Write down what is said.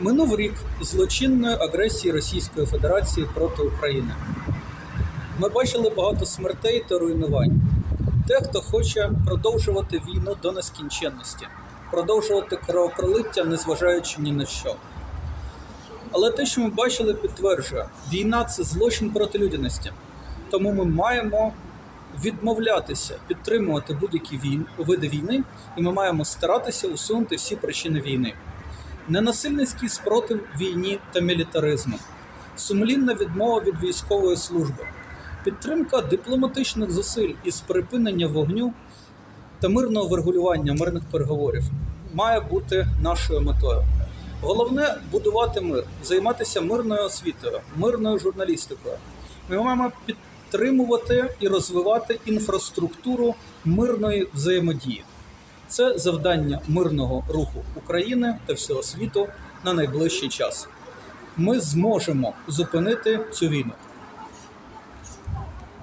Минув рік злочинної агресії Російської Федерації проти України. Ми бачили багато смертей та руйнувань. Те, хто хоче продовжувати війну до нескінченності, продовжувати кровопролиття, незважаючи ні на що. Але те, що ми бачили, підтверджує, війна це злочин проти людяності. Тому ми маємо відмовлятися підтримувати будь-які війн, види війни, і ми маємо старатися усунути всі причини війни. Ненасильницький спротив війні та мілітаризму, сумлінна відмова від військової служби, підтримка дипломатичних зусиль із припинення вогню та мирного врегулювання мирних переговорів має бути нашою метою. Головне будувати мир, займатися мирною освітою, мирною журналістикою. Ми маємо підтримувати і розвивати інфраструктуру мирної взаємодії. Це завдання мирного руху України та всього світу на найближчий час. Ми зможемо зупинити цю війну.